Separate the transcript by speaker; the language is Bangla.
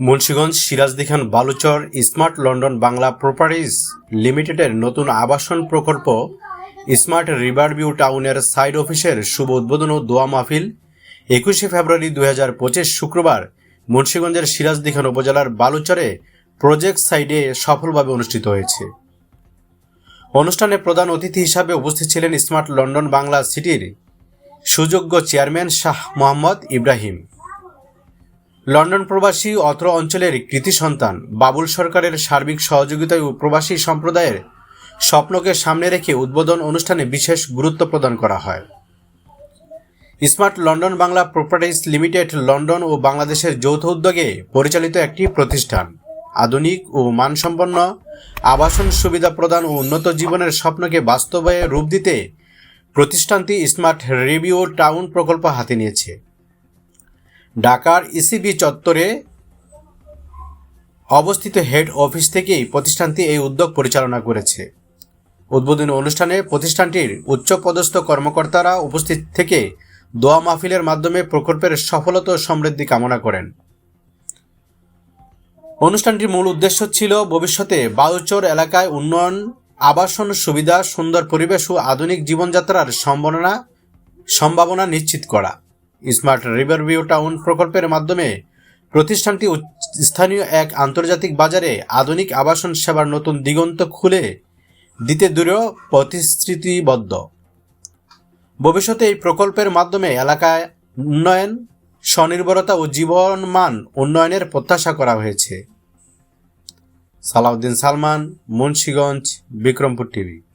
Speaker 1: Munshiganj Sirajdikhan Baluchar smart London Bangla properties লিমিটেডের নতুন আবাসন প্রকল্প স্মার্ট রিভার ভিউ টাউনের সাইড অফিসের শুভ উদ্বোধন ও দোয়া মাহফিল একুশে ফেব্রুয়ারি দুই হাজার পঁচিশ শুক্রবার মুন্সীগঞ্জের সিরাজদি খান উপজেলার বালুচরে প্রজেক্ট সাইডে সফলভাবে অনুষ্ঠিত হয়েছে। অনুষ্ঠানে প্রধান অতিথি হিসাবে উপস্থিত ছিলেন স্মার্ট লন্ডন বাংলা সিটির সুযোগ্য চেয়ারম্যান শাহ মোহাম্মদ ইব্রাহিম। লন্ডন প্রবাসী অত্র অঞ্চলের কৃতি সন্তান বাবুল সরকারের সার্বিক সহযোগিতায় প্রবাসী সম্প্রদায়ের স্বপ্নকে সামনে রেখে উদ্বোধন অনুষ্ঠানে বিশেষ গুরুত্ব প্রদান করা হয়। Smart London Bangla properties limited London ও বাংলাদেশের যৌথ উদ্যোগে পরিচালিত একটি প্রতিষ্ঠান। আধুনিক ও মানসম্পন্ন আবাসন সুবিধা প্রদান ও উন্নত জীবনের স্বপ্নকে বাস্তবে রূপ দিতে প্রতিষ্ঠানটি স্মার্ট রিভিউ টাউন প্রকল্প হাতে নিয়েছে। ঢাকার ইসিবি চত্বরে অবস্থিত হেড অফিস থেকেই প্রতিষ্ঠানটি এই উদ্যোগ পরিচালনা করেছে। উদ্বোধনী অনুষ্ঠানে প্রতিষ্ঠানটির উচ্চপদস্থ কর্মকর্তারা উপস্থিত থেকে দোয়া মাহফিলের মাধ্যমে প্রকল্পের সফলতা ও সমৃদ্ধি কামনা করেন। অনুষ্ঠানটির মূল উদ্দেশ্য ছিল ভবিষ্যতে বালুচর এলাকায় উন্নয়ন, আবাসন সুবিধা, সুন্দর পরিবেশ ও আধুনিক জীবনযাত্রার সম্ভাবনা সম্ভাবনা নিশ্চিত করা। স্মার্ট রিভার ভিউ টাউন প্রকল্পের মাধ্যমে প্রতিষ্ঠানটি স্থানীয় এক আন্তর্জাতিক বাজারে আধুনিক আবাসন সেবার নতুন দিগন্ত খুলে দিতে দৃঢ় প্রতিশ্রুতিবদ্ধ। ভবিষ্যতে এই প্রকল্পের মাধ্যমে এলাকায় উন্নয়ন, স্বনির্ভরতা ও জীবনমান উন্নয়নের প্রত্যাশা করা হয়েছে। সালাউদ্দিন সালমান, মুন্সিগঞ্জ, বিক্রমপুর টিভি।